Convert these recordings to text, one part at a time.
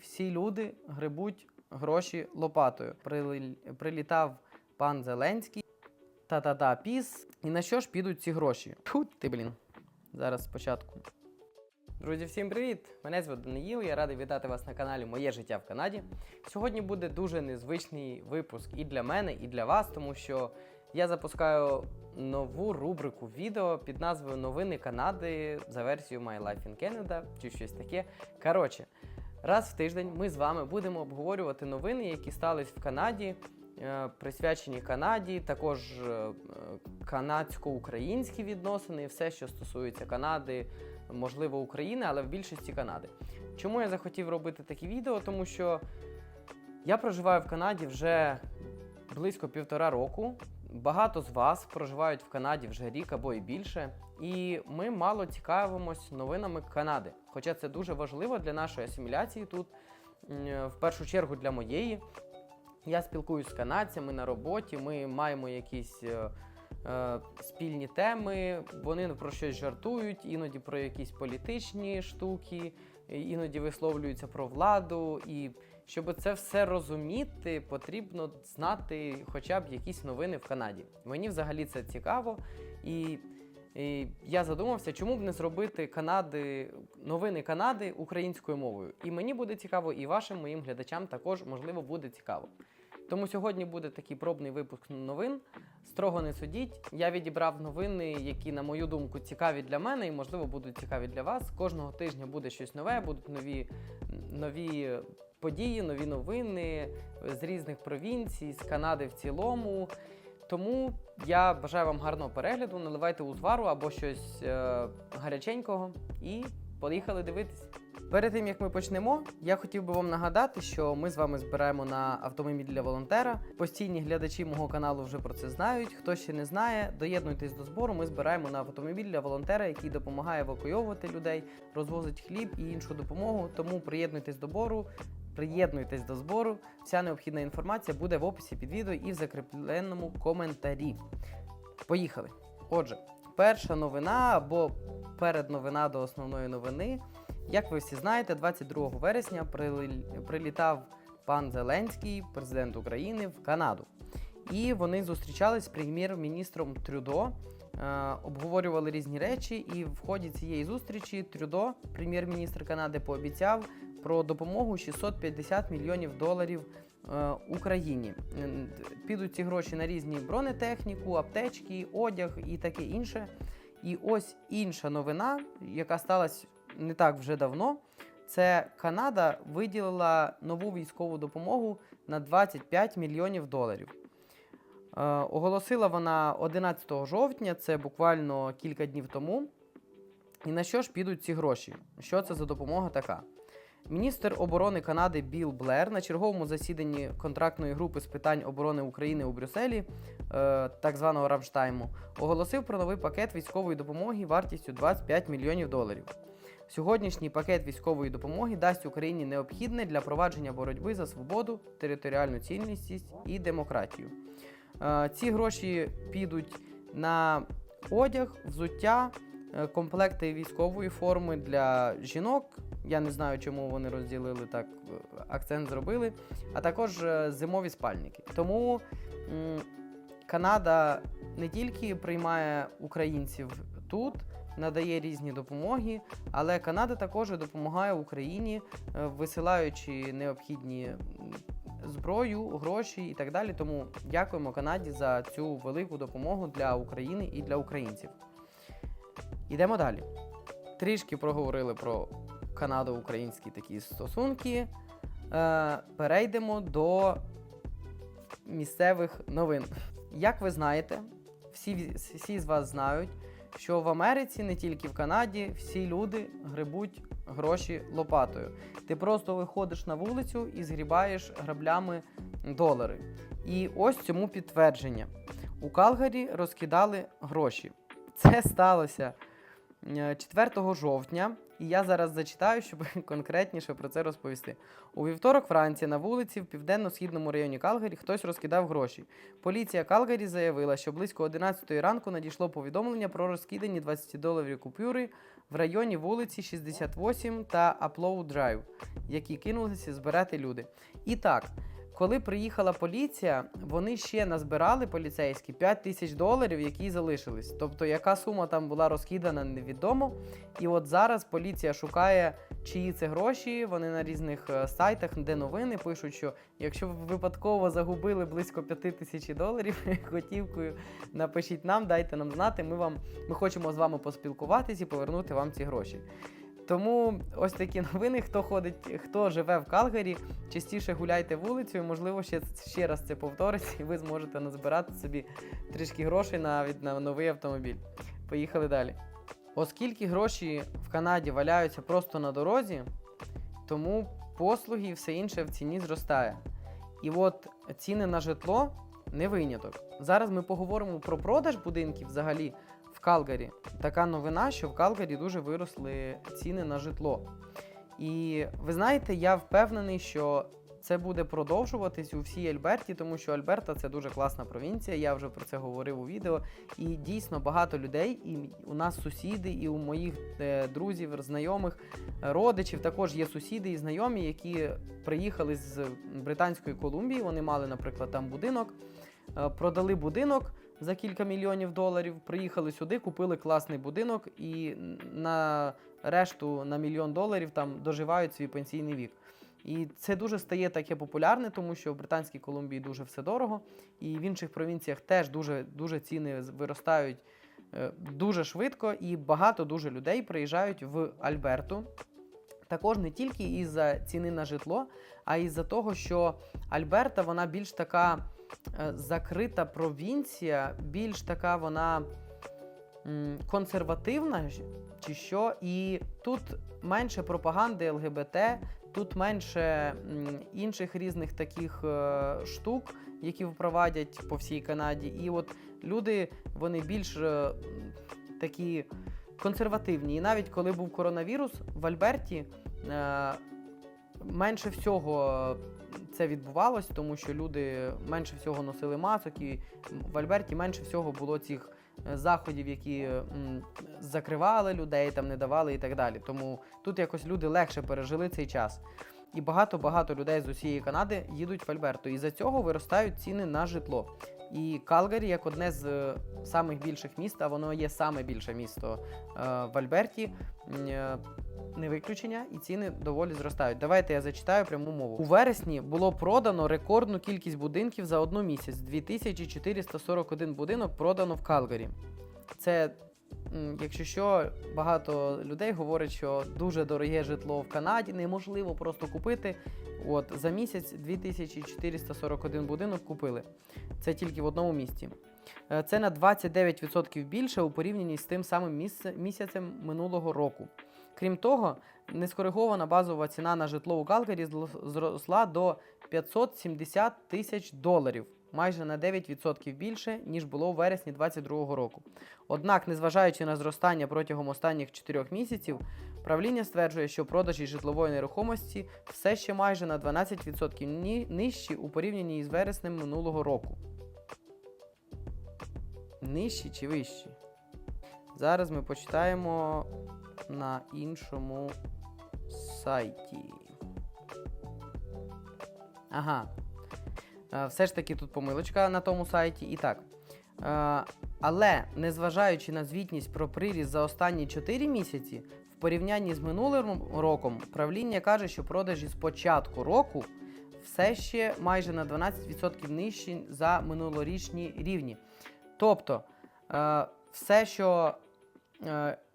всі люди грибуть гроші лопатою. Прилі- Прилітав пан Зеленський. Та-та-та, піс. І на що ж підуть ці гроші? Фу, ти, блін. Зараз спочатку. Друзі, всім привіт! Мене звати Даниїл, я радий вітати вас на каналі Моє життя в Канаді. Сьогодні буде дуже незвичний випуск і для мене, і для вас, тому що я запускаю нову рубрику відео під назвою Новини Канади за версією My Life in Canada чи щось таке. Коротше, раз в тиждень ми з вами будемо обговорювати новини, які стались в Канаді, е, присвячені Канаді, також е, е, канадсько-українські відносини, все, що стосується Канади, можливо, України, але в більшості Канади. Чому я захотів робити такі відео? Тому що я проживаю в Канаді вже близько півтора року. Багато з вас проживають в Канаді вже рік або і більше, і ми мало цікавимось новинами Канади. Хоча це дуже важливо для нашої асиміляції тут, в першу чергу для моєї. Я спілкуюсь з канадцями на роботі, ми маємо якісь е, е, спільні теми, вони про щось жартують, іноді про якісь політичні штуки, іноді висловлюються про владу. І щоб це все розуміти, потрібно знати хоча б якісь новини в Канаді. Мені взагалі це цікаво. І, і я задумався, чому б не зробити Канади, новини Канади українською мовою. І мені буде цікаво, і вашим моїм глядачам також можливо буде цікаво. Тому сьогодні буде такий пробний випуск новин. Строго не судіть. Я відібрав новини, які, на мою думку, цікаві для мене і, можливо, будуть цікаві для вас. Кожного тижня буде щось нове, будуть нові, нові події, нові новини з різних провінцій, з Канади в цілому. Тому я бажаю вам гарного перегляду, наливайте узвару або щось е, гаряченького і поїхали дивитись. Перед тим як ми почнемо, я хотів би вам нагадати, що ми з вами збираємо на автомобіль для волонтера. Постійні глядачі мого каналу вже про це знають. Хто ще не знає, доєднуйтесь до збору. Ми збираємо на автомобіль для волонтера, який допомагає евакуйовувати людей, розвозить хліб і іншу допомогу. Тому приєднуйтесь до збору. Приєднуйтесь до збору. Вся необхідна інформація буде в описі під відео і в закріпленому коментарі. Поїхали. Отже, перша новина або передновина до основної новини. Як ви всі знаєте, 22 вересня прилі- прилітав пан Зеленський, президент України, в Канаду. І вони зустрічались з прем'єр-міністром Трюдо, е, обговорювали різні речі. І в ході цієї зустрічі Трюдо, прем'єр-міністр Канади, пообіцяв про допомогу 650 мільйонів доларів е, Україні. Підуть ці гроші на різні бронетехніку, аптечки, одяг і таке інше. І ось інша новина, яка сталася не так вже давно. Це Канада виділила нову військову допомогу на 25 мільйонів доларів. Е, оголосила вона 11 жовтня, це буквально кілька днів тому. І на що ж підуть ці гроші? Що це за допомога така? Міністр оборони Канади Білл Блер на черговому засіданні контрактної групи з питань оборони України у Брюсселі, е, так званого Рамштайму, оголосив про новий пакет військової допомоги вартістю 25 мільйонів доларів. Сьогоднішній пакет військової допомоги дасть Україні необхідне для провадження боротьби за свободу, територіальну цілісність і демократію. Е, Ці гроші підуть на одяг, взуття, е, комплекти військової форми для жінок. Я не знаю, чому вони розділили так, е, акцент зробили, а також е, зимові спальники. Тому Канада не тільки приймає українців тут, надає різні допомоги, але Канада також допомагає Україні, е, висилаючи необхідні зброю, гроші і так далі. Тому дякуємо Канаді за цю велику допомогу для України і для українців. Йдемо далі. Трішки проговорили про канадо-українські такі стосунки. Е, перейдемо до місцевих новин. Як ви знаєте, всі, всі з вас знають, що в Америці, не тільки в Канаді, всі люди грибуть гроші лопатою. Ти просто виходиш на вулицю і згрібаєш граблями долари. І ось цьому підтвердження. У Калгарі розкидали гроші. Це сталося 4 жовтня, і я зараз зачитаю, щоб конкретніше про це розповісти. У вівторок вранці на вулиці в південно-східному районі Калгарі хтось розкидав гроші. Поліція Калгарі заявила, що близько 11 ранку надійшло повідомлення про розкидані 20 доларів купюри в районі вулиці 68 та Upload Drive, які кинулися збирати люди. І так, коли приїхала поліція, вони ще назбирали поліцейські 5 тисяч доларів, які залишились. Тобто, яка сума там була розкидана, невідомо. І от зараз поліція шукає, чиї це гроші. Вони на різних е, сайтах, де новини пишуть, що якщо ви випадково загубили близько 5 тисяч доларів готівкою, напишіть нам, дайте нам знати. Ми вам ми хочемо з вами поспілкуватись і повернути вам ці гроші. Тому ось такі новини. Хто ходить, хто живе в Калгарі, частіше гуляйте вулицею. Можливо, ще, ще раз це повториться, і ви зможете назбирати собі трішки грошей навіть на новий автомобіль. Поїхали далі. Оскільки гроші в Канаді валяються просто на дорозі, тому послуги і все інше в ціні зростає. І от ціни на житло не виняток. Зараз ми поговоримо про продаж будинків взагалі в Калгарі. Така новина, що в Калгарі дуже виросли ціни на житло. І ви знаєте, я впевнений, що це буде продовжуватись у всій Альберті, тому що Альберта це дуже класна провінція. Я вже про це говорив у відео. І дійсно багато людей, і у нас сусіди, і у моїх е, друзів, знайомих, родичів також є сусіди і знайомі, які приїхали з Британської Колумбії. Вони мали, наприклад, там будинок, е, продали будинок за кілька мільйонів доларів, приїхали сюди, купили класний будинок і на решту на мільйон доларів там доживають свій пенсійний вік. І це дуже стає таке популярне, тому що в Британській Колумбії дуже все дорого, і в інших провінціях теж дуже, дуже ціни виростають е, дуже швидко, і багато дуже людей приїжджають в Альберту. Також не тільки із-за ціни на житло, а й із-за того, що Альберта вона більш така закрита провінція, більш така вона консервативна чи що, і тут менше пропаганди ЛГБТ, тут менше інших різних таких е, штук, які впровадять по всій Канаді. І от люди вони більш е, такі консервативні. І навіть коли був коронавірус в Альберті. Е, менше всього це відбувалось, тому що люди менше всього носили масок, і в Альберті менше всього було цих е, заходів, які м, закривали людей, там не давали і так далі. Тому тут якось люди легше пережили цей час. І багато-багато людей з усієї Канади їдуть в Альберту. І за цього виростають ціни на житло. І Калгарі, як одне з е, самих більших міст, а воно є саме більше місто е, в Альберті. е, не виключення, і ціни доволі зростають. Давайте я зачитаю пряму мову. У вересні було продано рекордну кількість будинків за одну місяць. 2441 будинок продано в Калгарі. Це, якщо що, багато людей говорять, що дуже дороге житло в Канаді неможливо просто купити. От за місяць 2441 будинок купили. Це тільки в одному місті. Е, Це на 29% більше у порівнянні з тим самим місяцем минулого року. Крім того, нескоригована базова ціна на житло у Калгарі зросла до 570 тисяч доларів, майже на 9% більше, ніж було у вересні 2022 року. Однак, незважаючи на зростання протягом останніх 4 місяців, правління стверджує, що продажі житлової нерухомості все ще майже на 12% нижчі у порівнянні із вереснем минулого року. Нижчі чи вищі? Зараз ми почитаємо на іншому сайті. Ага. Е, Все ж таки тут помилочка на тому сайті. І так. Е, Але незважаючи на звітність про приріст за останні 4 місяці, в порівнянні з минулим роком, правління каже, що продажі з початку року все ще майже на 12% нижчі за минулорічні рівні. Тобто, е, все, що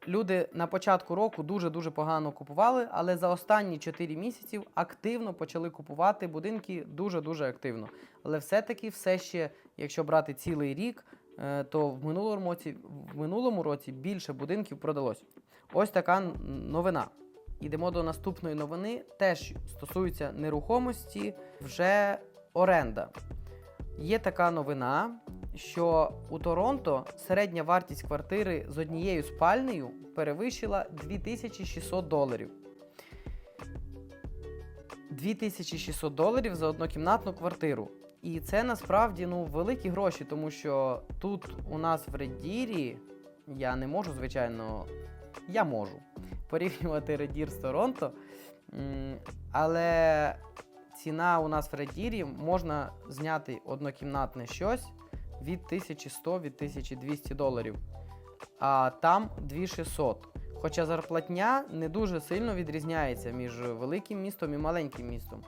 люди на початку року дуже-дуже погано купували, але за останні 4 місяці активно почали купувати будинки дуже-дуже активно. Але все-таки все ще, якщо брати цілий рік, е, то в минулому році, в минулому році більше будинків продалось. Ось така новина. Йдемо до наступної новини, теж стосується нерухомості, вже оренда. Є така новина, що у Торонто середня вартість квартири з однією спальнею перевищила 2600 доларів. 2600 доларів за однокімнатну квартиру. І це насправді ну, великі гроші, тому що тут у нас в Редірі я не можу, звичайно, я можу порівнювати Редір з Торонто. Але ціна у нас в Редірі можна зняти однокімнатне щось від 1100 від 1200 доларів. А там 2600. Хоча зарплатня не дуже сильно відрізняється між великим містом і маленьким містом.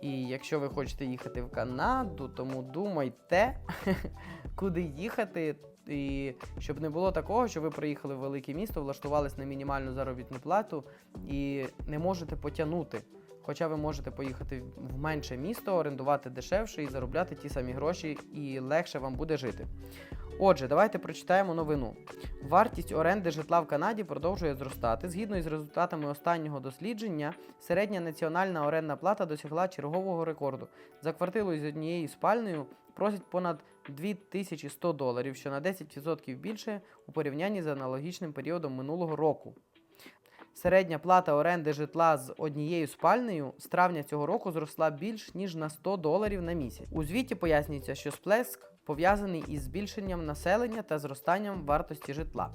І якщо ви хочете їхати в Канаду, тому думайте, куди їхати. І щоб не було такого, що ви приїхали в велике місто, влаштувались на мінімальну заробітну плату і не можете потягнути. Хоча ви можете поїхати в менше місто, орендувати дешевше і заробляти ті самі гроші, і легше вам буде жити. Отже, давайте прочитаємо новину. Вартість оренди житла в Канаді продовжує зростати. Згідно із результатами останнього дослідження, середня національна орендна плата досягла чергового рекорду. За квартиру з однією спальнею просять понад 2100 доларів, що на 10% більше у порівнянні з аналогічним періодом минулого року. Середня плата оренди житла з однією спальнею з травня цього року зросла більш ніж на 100 доларів на місяць. У звіті пояснюється, що сплеск пов'язаний із збільшенням населення та зростанням вартості житла.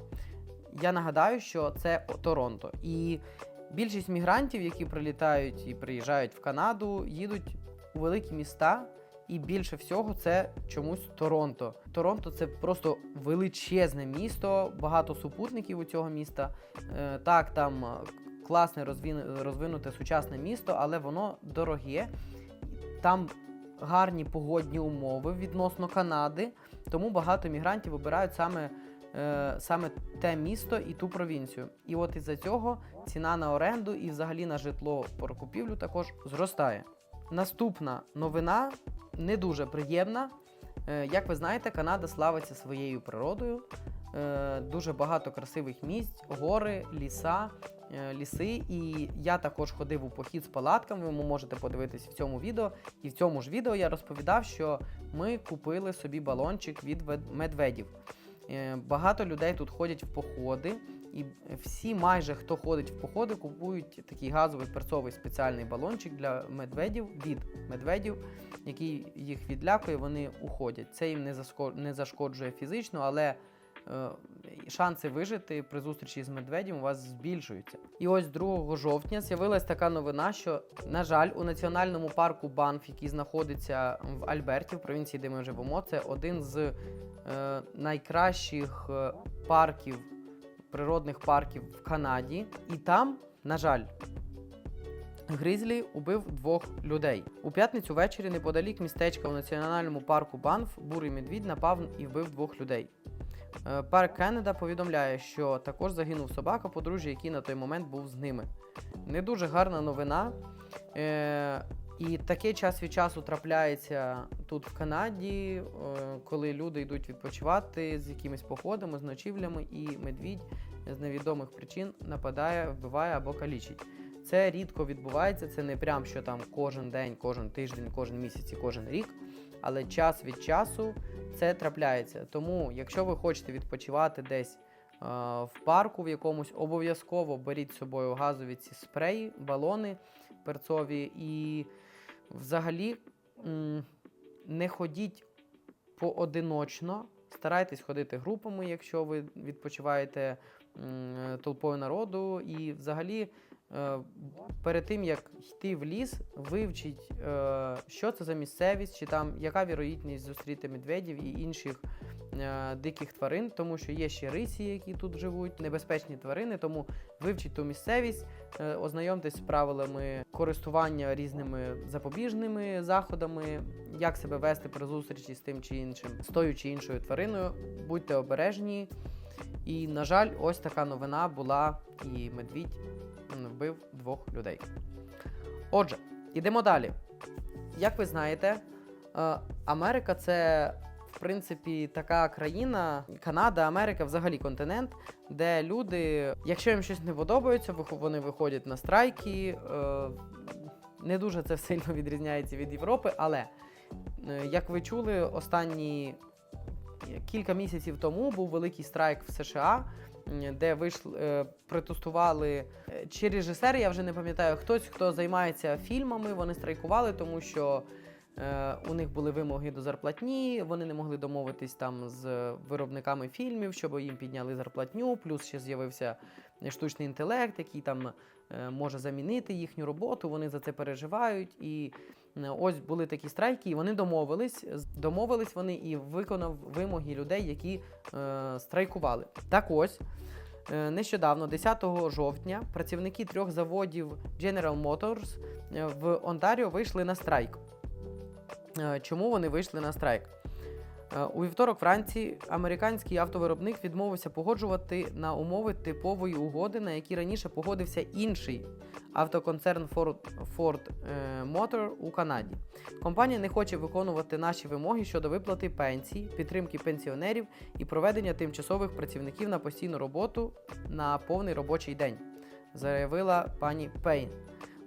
Я нагадаю, що це Торонто. І більшість мігрантів, які прилітають і приїжджають в Канаду, їдуть у великі міста. І більше всього це чомусь Торонто. Торонто це просто величезне місто, багато супутників у цього міста. Е, так, там класне розвинуте сучасне місто, але воно дороге. Там гарні погодні умови відносно Канади, тому багато мігрантів обирають саме, е, саме те місто і ту провінцію. І от із-за цього ціна на оренду і взагалі на житло по купівлю також зростає. Наступна новина не дуже приємна. Е, Як ви знаєте, Канада славиться своєю природою. Е, Дуже багато красивих місць, гори, ліса, е, ліси. І я також ходив у похід з палатками. Ви можете подивитись в цьому відео. І в цьому ж відео я розповідав, що ми купили собі балончик від вед- медведів. Багато людей тут ходять в походи, і всі, майже хто ходить в походи, купують такий газовий перцовий спеціальний балончик для медведів від медведів, який їх відлякує, вони уходять. Це їм не, зашкоджує фізично, але е, шанси вижити при зустрічі з медведем у вас збільшуються. І ось 2 жовтня з'явилась така новина, що, на жаль, у національному парку Банф, який знаходиться в Альберті, в провінції, де ми живемо, це один з е, найкращих е, парків, природних парків в Канаді. І там, на жаль, Гризлі убив двох людей. У п'ятницю ввечері неподалік містечка у національному парку Банф бурий медвідь напав і вбив двох людей. Е, Парк Кеннеда повідомляє, що також загинув собака подружжя, який на той момент був з ними. Не дуже гарна новина. І таке час від часу трапляється тут в Канаді, е, коли люди йдуть відпочивати з якимись походами, з ночівлями, і медвідь з невідомих причин нападає, вбиває або калічить. Це рідко відбувається, це не прям що там кожен день, кожен тиждень, кожен місяць і кожен рік. Але час від часу це трапляється. Тому, якщо ви хочете відпочивати десь е, в парку в якомусь, обов'язково беріть з собою газові ці спреї, балони перцові і взагалі не ходіть поодиночно. Старайтесь ходити групами, якщо ви відпочиваєте толпою народу. І взагалі, е, перед тим як йти в ліс, вивчіть, е, що це за місцевість, чи там яка вірогідність зустріти медведів і інших е, диких тварин, тому що є ще рисі, які тут живуть, небезпечні тварини. Тому вивчіть ту місцевість, ознайомтесь з правилами користування різними запобіжними заходами, як себе вести при зустрічі з тим чи іншим, з тою чи іншою твариною. Будьте обережні. І, на жаль, ось така новина була, і медвідь вбив двох людей. Отже, ідемо далі. Як ви знаєте, е, Америка це, в принципі, така країна, Канада, Америка, взагалі континент, де люди, якщо їм щось не подобається, вони виходять на страйки. е, Не дуже це сильно відрізняється від Європи, але, е, як ви чули, останні кілька місяців тому був великий страйк в США, де вийшли, е, протестували чи режисери, я вже не пам'ятаю, хтось, хто займається фільмами, вони страйкували, тому що у них були вимоги до зарплатні, вони не могли домовитись там з виробниками фільмів, щоб їм підняли зарплатню, плюс ще з'явився штучний інтелект, який там е, може замінити їхню роботу. Вони за це переживають. І е, ось були такі страйки, і вони домовились. Домовились вони і виконав вимоги людей, які е, страйкували. Так ось. е, Нещодавно, 10 жовтня, працівники трьох заводів General Motors е, в Онтаріо вийшли на страйк. Е, Чому вони вийшли на страйк? Е, У вівторок вранці американський автовиробник відмовився погоджувати на умови типової угоди, на які раніше погодився інший автоконцерн Ford, Ford е, Motor у Канаді. Компанія не хоче виконувати наші вимоги щодо виплати пенсій, підтримки пенсіонерів і проведення тимчасових працівників на постійну роботу на повний робочий день, заявила пані Пейн.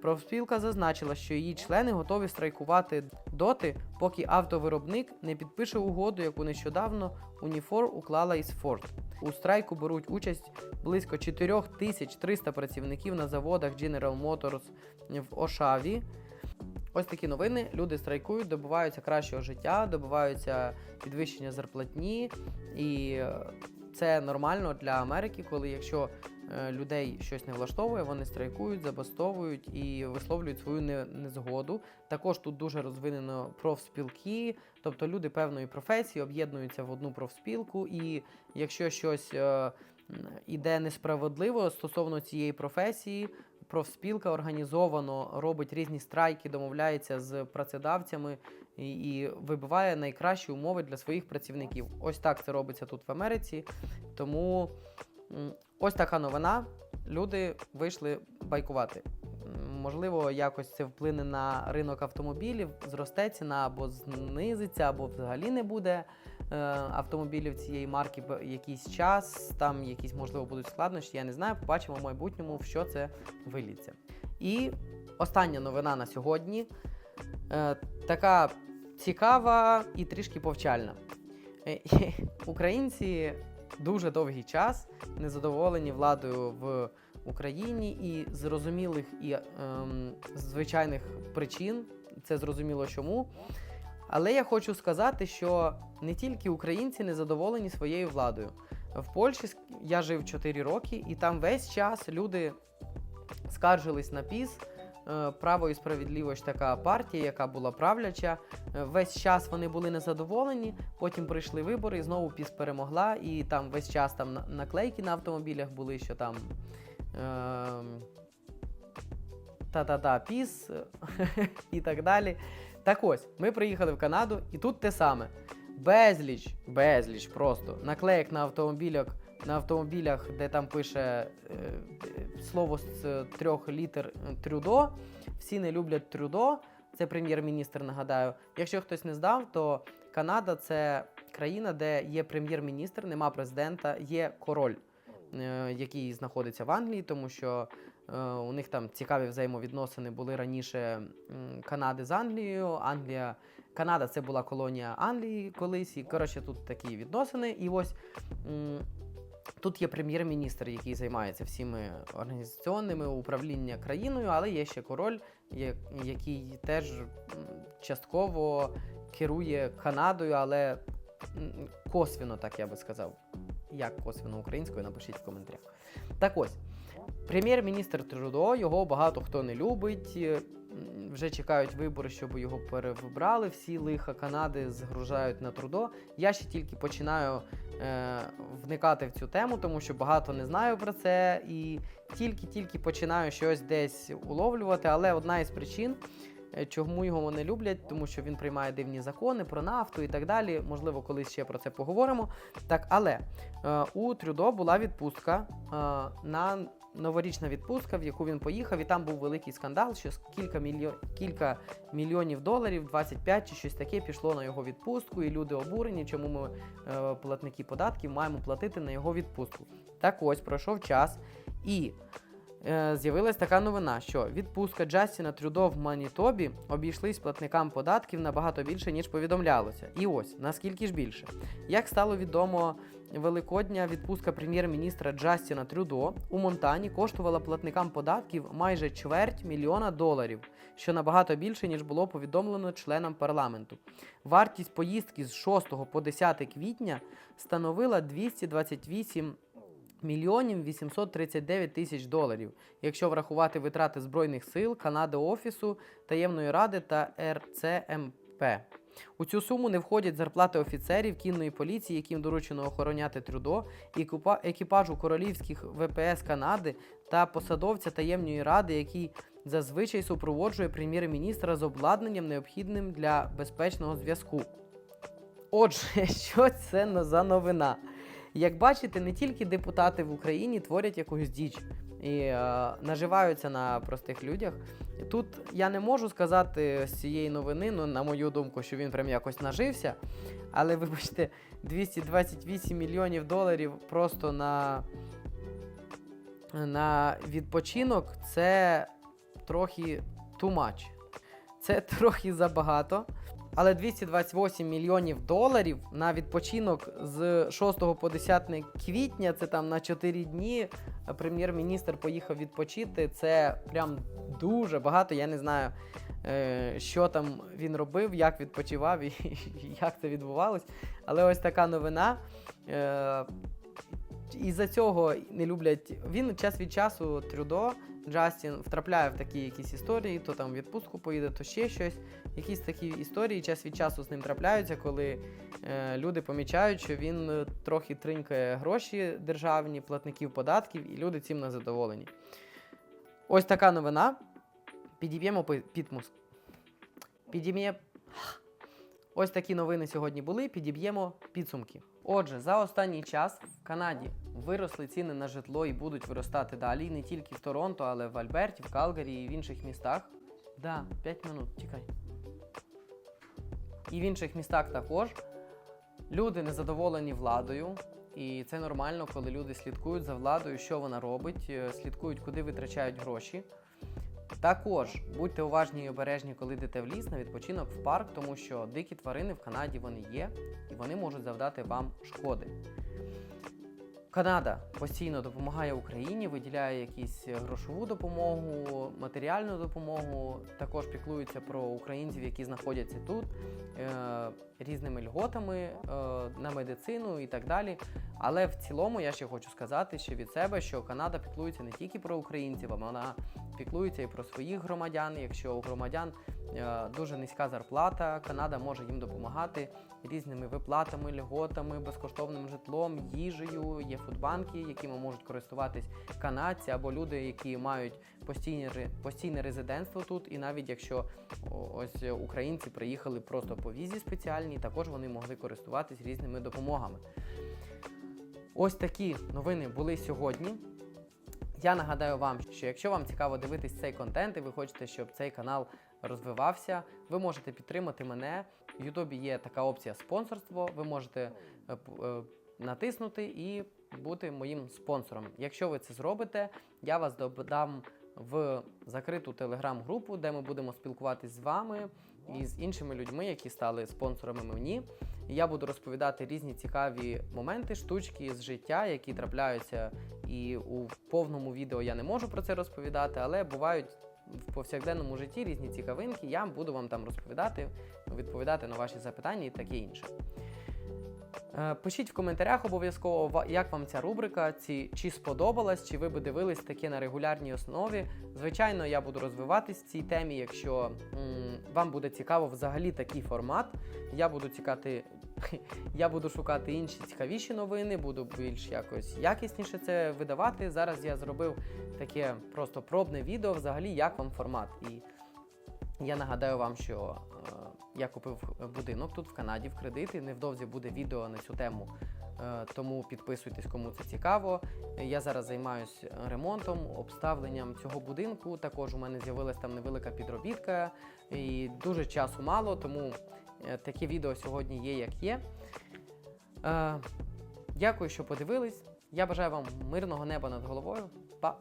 Профспілка зазначила, що її члени готові страйкувати доти, поки автовиробник не підпише угоду, яку нещодавно Уніфор уклала із Ford. У страйку беруть участь близько 4300 працівників на заводах General Motors в Ошаві. Ось такі новини. Люди страйкують, добиваються кращого життя, добиваються підвищення зарплатні, і е, це нормально для Америки, коли якщо людей щось не влаштовує, вони страйкують, забастовують і висловлюють свою незгоду. Також тут дуже розвинено профспілки, тобто люди певної професії об'єднуються в одну профспілку, і якщо щось е, іде несправедливо стосовно цієї професії, профспілка організовано робить різні страйки, домовляється з працедавцями і, і вибиває найкращі умови для своїх працівників. Ось так це робиться тут в Америці. Тому ось така новина. Люди вийшли байкувати. Можливо, якось це вплине на ринок автомобілів, зросте ціна або знизиться, або взагалі не буде е, автомобілів цієї марки якийсь час. Там якісь, можливо, будуть складнощі. Я не знаю. Побачимо в майбутньому, в що це виліться. І остання новина на сьогодні. Е, така цікава і трішки повчальна. Е, Українці дуже довгий час незадоволені владою в Україні і зрозумілих і ем, звичайних причин. Це зрозуміло чому. Але я хочу сказати, що не тільки українці незадоволені своєю владою. В Польщі я жив 4 роки, і там весь час люди скаржились на ПІС. Е, Право і справедливість така партія, яка була правляча. Е, Весь час вони були незадоволені. Потім прийшли вибори, і знову ПІС перемогла. І там весь час там наклейки на автомобілях були, що там. ем, Та-та-та, піс і так далі. Так ось, ми приїхали в Канаду, і тут те саме. Безліч, безліч просто наклеїк на автомобілях, на автомобілях, де там пише е, слово з трьох літер е, Трюдо. Всі не люблять Трюдо. Це прем'єр-міністр, нагадаю. Якщо хтось не здав, то Канада це країна, де є прем'єр-міністр, нема президента, є король, е, який знаходиться в Англії, тому що у них там цікаві взаємовідносини були раніше Канади з Англією. Англія, Канада це була колонія Англії колись. І коротше, тут такі відносини. І ось тут є прем'єр-міністр, який займається всіми організаційними управління країною, але є ще король, який теж частково керує Канадою, але косвіно, так я би сказав. Як косвіно українською, напишіть в коментарях. Так ось, прем'єр-міністр Трудо, його багато хто не любить. Вже чекають вибори, щоб його перевибрали. Всі лиха Канади згружають на Трудо. Я ще тільки починаю е, вникати в цю тему, тому що багато не знаю про це і тільки-тільки починаю щось десь уловлювати. Але одна із причин, чому його не люблять, тому що він приймає дивні закони про нафту і так далі. Можливо, колись ще про це поговоримо. Так, але е, у Трюдо була відпустка е, на новорічна відпустка, в яку він поїхав, і там був великий скандал, що кілька, мільйон, кілька мільйонів доларів, 25 чи щось таке, пішло на його відпустку, і люди обурені, чому ми, е, платники податків, маємо платити на його відпустку. Так ось пройшов час, і е, з'явилась така новина, що відпустка Джастіна Трюдо в Манітобі обійшлись платникам податків набагато більше, ніж повідомлялося. І ось наскільки ж більше. Як стало відомо, великодня відпустка прем'єр-міністра Джастіна Трюдо у Монтані коштувала платникам податків майже чверть мільйона доларів, що набагато більше, ніж було повідомлено членам парламенту. Вартість поїздки з 6 по 10 квітня становила 228 мільйонів 839 тисяч доларів, якщо врахувати витрати Збройних сил, Канади Офісу, Таємної ради та РЦМП. У цю суму не входять зарплати офіцерів кінної поліції, яким доручено охороняти Трюдо, екіпа- екіпажу королівських ВПС Канади та посадовця таємної ради, який зазвичай супроводжує прем'єр-міністра з обладнанням, необхідним для безпечного зв'язку. Отже, що це за новина? Як бачите, не тільки депутати в Україні творять якусь діч і е, наживаються на простих людях. Тут я не можу сказати з цієї новини, ну, на мою думку, що він прям якось нажився. Але вибачте, 228 мільйонів доларів просто на, на відпочинок це трохи too much. Це трохи забагато. Але 228 мільйонів доларів на відпочинок з 6 по 10 квітня, це там на 4 дні. Прем'єр-міністр поїхав відпочити. Це прям дуже багато. Я не знаю, е, що там він робив, як відпочивав і як це відбувалось. Але ось така новина. Е, із-за цього не люблять. Він час від часу Трюдо, Джастін втрапляє в такі якісь історії, то там відпустку поїде, то ще щось. Якісь такі історії час від часу з ним трапляються, коли е, люди помічають, що він е, трохи тринькає гроші державні, платників податків, і люди цим не задоволені. Ось така новина. Підіб'ємо підмус. Підіб'є. Ось такі новини сьогодні були. Підіб'ємо підсумки. Отже, за останній час в Канаді виросли ціни на житло і будуть виростати далі. І не тільки в Торонто, але в Альберті, в Калгарі і в інших містах. Да, 5 минут, чекай. І в інших містах також. Люди незадоволені владою. І це нормально, коли люди слідкують за владою, що вона робить, е, слідкують, куди витрачають гроші. Також будьте уважні і обережні, коли йдете в ліс на відпочинок в парк, тому що дикі тварини в Канаді вони є і вони можуть завдати вам шкоди. Канада постійно допомагає Україні, виділяє якісь грошову допомогу, матеріальну допомогу. Також піклується про українців, які знаходяться тут, е, різними льготами е, на медицину і так далі. Але в цілому я ще хочу сказати ще від себе, що Канада піклується не тільки про українців, а вона піклується і про своїх громадян. Якщо у громадян е, дуже низька зарплата, Канада може їм допомагати різними виплатами, льготами, безкоштовним житлом, їжею. Є фудбанки, якими можуть користуватись канадці або люди, які мають постійне, постійне резидентство тут. І навіть якщо ось українці приїхали просто по візі спеціальній, також вони могли користуватись різними допомогами. Ось такі новини були сьогодні. Я нагадаю вам, що якщо вам цікаво дивитись цей контент і ви хочете, щоб цей канал розвивався, ви можете підтримати мене. В Ютубі є така опція спонсорство. Ви можете е, е, натиснути і бути моїм спонсором. Якщо ви це зробите, я вас додам в закриту телеграм-групу, де ми будемо спілкуватись з вами і з іншими людьми, які стали спонсорами мені. Я буду розповідати різні цікаві моменти, штучки з життя, які трапляються, і у повному відео я не можу про це розповідати, але бувають в повсякденному житті різні цікавинки. Я буду вам там розповідати, відповідати на ваші запитання і таке інше. Е, Пишіть в коментарях обов'язково, як вам ця рубрика, ці, чи сподобалась, чи ви би дивились таке на регулярній основі. Звичайно, я буду розвиватись в цій темі. Якщо м, вам буде цікаво взагалі такий формат, я буду цікати. Я буду шукати інші цікавіші новини, буду більш якось якісніше це видавати. Зараз я зробив таке просто пробне відео, взагалі, як вам формат. І я нагадаю вам, що е, я купив будинок тут в Канаді в кредит, і невдовзі буде відео на цю тему. Е, тому підписуйтесь, кому це цікаво. Я зараз займаюся ремонтом, обставленням цього будинку. Також у мене з'явилася там невелика підробітка, і дуже часу мало, тому е, таке відео сьогодні є, як є. Е, дякую, що подивились. Я бажаю вам мирного неба над головою. Па!